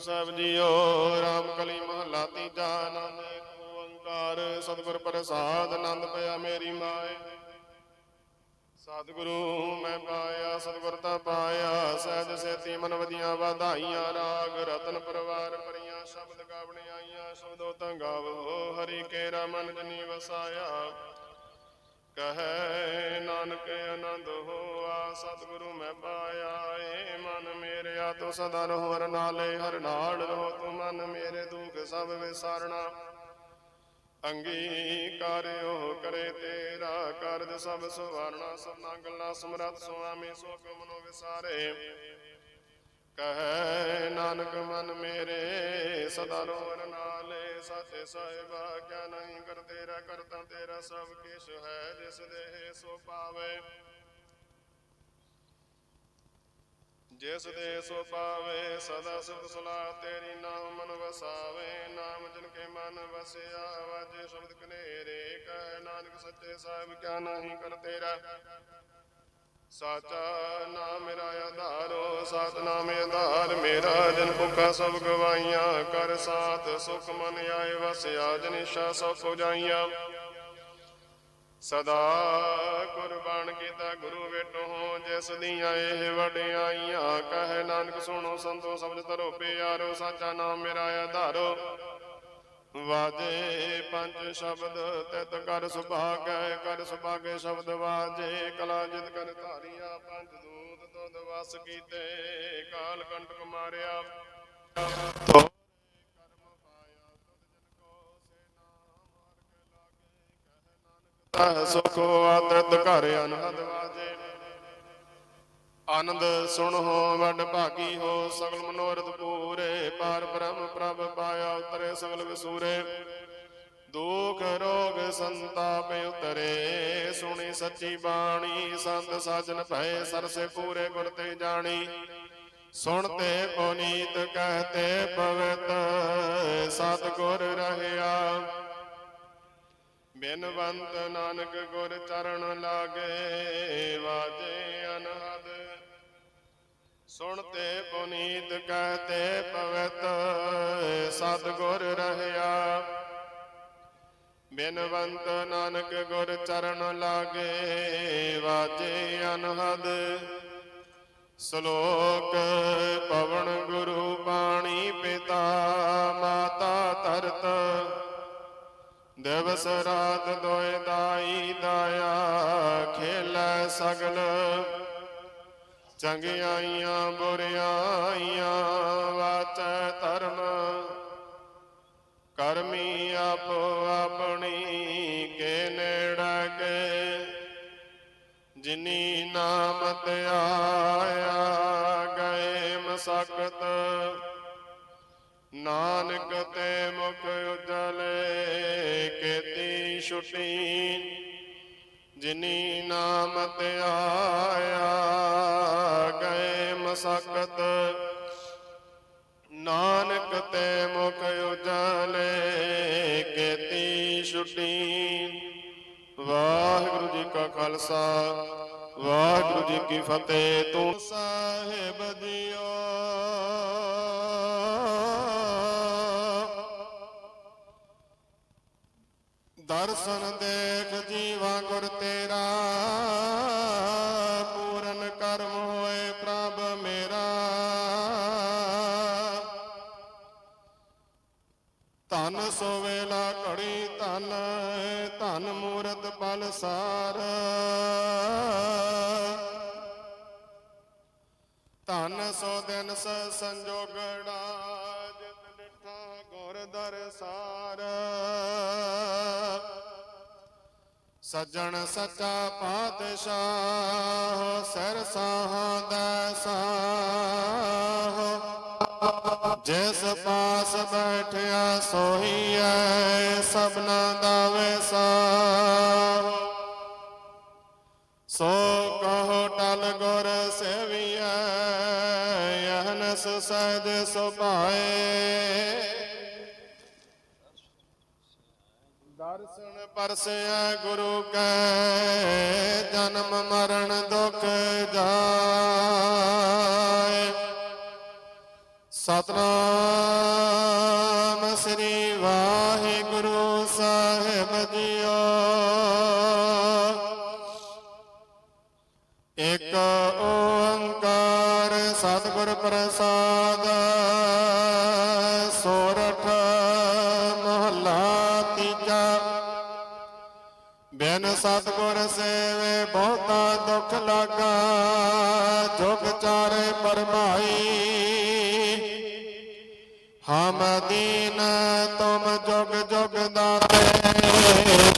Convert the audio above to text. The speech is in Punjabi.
ਸਾਹਿਬ ਜੀਓ, ਰਾਮ ਕਲੀ ਮਹੱਲਾ ਤੀਜਾ ਆਨੰਦ ਏਕ ਓੰਕਾਰ, ਸਤਿਗੁਰ ਪ੍ਰਸਾਦ, ਆਨੰਦ ਪਿਆ ਮੇਰੀ ਮਾਏ। ਸਤਿਗੁਰੂ ਮੈਂ ਪਾਇਆ ਸਤਿਗੁਰ ਤਾਂ ਪਾਇਆ, ਸਹਿਜ ਸੇਤੀ ਮਨ ਵਧੀਆਂ ਵਧਾਈਆਂ, ਰਾਗ ਰਤਨ ਪਰਵਾਰ ਪਰੀਆਂ ਸ਼ਬਦ ਗਾਵਣੇ ਆਈਆਂ, ਸ਼ਬਦੋ ਤਾਂ ਗਾਵੋ ਹਰੀ ਕੇਰਾ ਮਨ ਜਨੀ ਵਸਾਇਆ। ਕਹੈ ਨਾਨਕ ਆਨੰਦ ਹੋਆ, ਸਤਿਗੁਰੂ ਮੈਂ ਪਾਇਆ ਏ ਮਨ ਮੇਰਿਆ, ਤੋ ਸਦਾ ਰਹੋ ਹਰ ਨਾਲੇ, ਹਰ ਨਾਲ ਰਹੋ ਤੂੰ ਮਨ ਮੇਰੇ ਦੁਖ ਸਭ ਵਿਸਾਰਣਾ। ਅੰਗੀਕਾਰਿਓ ਕਰੇ ਤੇਰਾ ਕਰਦ ਸਭ ਸਵਾਰਣਾ, ਸਭਨਾ ਗੱਲਾਂ ਸਮਰਤ ਸੁਆਮੀ ਸੋ ਕਮਨੋ ਵਿਸਾਰੇ। ਕਹੈ ਨਾਨਕ ਮਨ ਮੇਰੇ, ਸਦਾ ਰੋਣ ਨਾਲੇ ਸਾਚੇ ਸਾਹਿਬਾ ਕਿਆ ਨਹੀਂ ਕਰ ਤੇਰਾ ਕਰਤਾ ਤੇਰਾ ਸਭ ਕਿਛ ਹੈ ਜਿਸ ਦੇ ਸੋ ਪਾਵੇ। ਜਿਸ ਦੇ ਸੋ ਪਾਵੇ ਸਦਾ ਸੁਖ ਸਲਾਹ ਤੇਰੀ ਨਾਮ ਮਨ ਵਸਾਵੇ। ਨਾਮ ਜਨ ਕੇ ਮਨ ਵਸਿਆ ਵਾਜੇ ਸ਼ਬਦ ਕਨੇਰੇ। ਕਹਿ ਨਾਨਕ ਸੱਚੇ ਸਾਹਿਬ ਕਿਆ ਨਹੀਂ ਕਰ ਤੇਰਾ। ਸਾਚਾ ਨਾਮ ਮੇਰਾ ਆਧਾਰੋ ਸਤਨਾਮ ਆਧਾਰ, ਮੇਰਾ ਜਨ ਭੁੱਖਾ ਸਭ ਗਵਾਈਆਂ ਕਰ ਸਾਥ ਸੁਖ ਮਨ ਆਏ ਵਸਿਆ ਜਨਿਸ਼ਾ ਸਭ ਸੋ ਸਦਾ ਕੁਰਬਾਨ ਕੀਤਾ ਗੁਰੂ ਵੇਟੋ ਹੋ ਜਿਸ ਦੀਆਂ ਇਹ ਵਡਿਆਈਆਂ ਕਹੇ ਨਾਨਕ ਸੁਣੋ ਸੰਤੋ, ਸਬਦ ਧਰੋ ਪਿਆਰੋ, ਸਾਚਾ ਨਾਮ ਮੇਰਾ ਆਧਾਰੋ। ਵਾਜੇ ਪੰਜ ਸ਼ਬਦ ਤਿਤ ਕਰ ਸੁਭਾਗੈ ਕਰ ਸੁਭਾਗੈ ਸ਼ਬਦ ਵਾਜੇ, ਕਲਾ ਜਿਤ ਕਰ ਧਾਰੀਆ, ਪੰਜ ਦੂਤ ਤੁਧ ਵਸ ਕੀਤੇ, ਕਾਲ ਕੰਟਕ ਮਾਰਿਆ। ਤੋ ਕਰਮ ਪਾਇਆ, ਤੁਧ ਜਨ ਸੁਖੋ ਆਤ੍ਰਿਤ ਘਰ ਅਨਹਦ ਵਾਜੇ। ਆਨੰਦ ਹੋ, ਵਡ ਭਾਗੀ ਹੋ, ਸਗਲ ਮਨੋਰਥ ਪੂਰੇ। ਪਾਰ ਬ੍ਰਹਮ ਪ੍ਰਭ ਪਾਇਆ ਉਤਰੇ ਸਗਲ ਵਿਸੂਰੇ। ਦੁਖ ਰੋਗ ਸੰਤਾਪ ਉਤਰੇ। ਸੁਣੀ ਸੱਚੀ ਬਾਣੀ, ਸੰਤ ਸਾਜਨ ਭਏ ਸਰਸੇ ਪੂਰੇ ਗੁਰ ਤੇ ਜਾਣੀ। ਸੁਣਤੇ ਪੁਨੀਤ ਕਹਤੇ ਪਵਿੱਤ, ਸਤਿਗੁਰ ਰਹਿਆ। ਬਿਨਵੰਤ ਨਾਨਕ ਗੁਰ ਚਰਨ ਲਾਗੇ, ਵਾਜੇ ਅਨਹਦ ਸੁਣਤੇ ਪੁਨੀਤ ਕਹਤੇ ਪਵਿੱਤ, ਸਤਿਗੁਰ ਰਹਿਆ। ਬਿਨਵੰਤ ਨਾਨਕ ਗੁਰ ਚਰਨ ਲਾਗੇ, ਵਾਜੇ ਅਨਹਦ। ਸ਼ਲੋਕ ਪਵਨ ਗੁਰੂ ਬਾਣੀ ਪਿਤਾ, ਮਾਤਾ ਧਰਤ। ਦਿਵਸ ਰਾਤ ਦੋਇ ਦਾਈ ਦਾਇਆ, ਖੇਲੈ ਸਗਲ। ਚੰਗਿਆਈਆਂ ਬੁਰਿਆਈਆਂ ਵਾਚੈ ਧਰਮ। ਕਰਮੀ ਆਪੋ ਆਪਣੀ ਕੇ ਨੇੜਾ ਕੇ। ਜਿਨੀ ਨਾਮ ਤੇ ਗਏ ਮਸਕਤ। ਨਾਨਕ ਤੇ ਮੁਖ ਉਜਲੇ ਕੀਤੀ ਛੁਟੀ। ਜਿਨੀ ਨਾਮ ਤੇ ਆਇਆ, ਗਏ ਮਸਕਤ। ਨਾਨਕ ਤੇ ਮੁਖ ਉਜਲੇ, ਕੀਤੀ ਛੁਟੀ। ਵਾਹਿਗੁਰੂ ਜੀ ਕਾ ਖਾਲਸਾ, ਵਾਹਿਗੁਰੂ ਜੀ ਕੀ ਫਤਿਹ। ਤੂੰ ਸਾਹਿਬ ਦੀ ਮੇਰਾ ਪੂਰਨ ਕਰਮ ਹੋਏ ਪ੍ਰਭ ਮੇਰਾ। ਧਨ ਸੋ ਵੇਲਾ ਘੜੀ ਧਨ ਧਨ ਮੂਰਤ ਬਲ ਸਾਰ। ਧਨ ਸੋ ਦਿਨ ਸ ਸੰਜੋਗੜਾ ਜਿਤ ਡਿਠਾ ਗੁਰ ਦਰਸਾਰ। ਸੱਜਣ ਸੱਚਾ ਪਾਤਸ਼ਾਹ, ਸਿਰ ਸਾਹਦਾ ਸਾਹ। ਜਿਸ ਪਾਸ ਬੈਠਿਆ ਸੋਈ ਐ, ਸਭਨਾ ਦਾ ਵੈਸਾ ਸੋ ਕਹੋ ਟਲ ਗੁਰ ਸੇਵੀਐ ਯਹਨਸ ਸਹਿਜ ਸੁਭਾਏ। ਦਰਸ਼ਨ ਪਰਸਿਆ ਗੁਰੂ ਕੈ, ਜਨਮ ਮਰਨ ਦੁਖ ਜਾਏ। ਸਤਨਾਮ ਸ੍ਰੀ ਵਾਹਿਗੁਰੂ ਸਾਹਿਬ ਜੀਓ। ਇੱਕ ਓੰਕਾਰ ਸਤਿਗੁਰ ਪ੍ਰਸਾਦ ਬਿਨ ਸਤਿਗੁਰ ਸੇਵੇ, ਬਹੁਤਾ ਦੁੱਖ ਲਾਗਾ, ਜੁਗ ਚਾਰੇ ਪਰਮਾਈ। ਹਮ ਦੀਨ ਤੁਮ ਜੁਗ ਜੁਗ ਦਾਤੇ।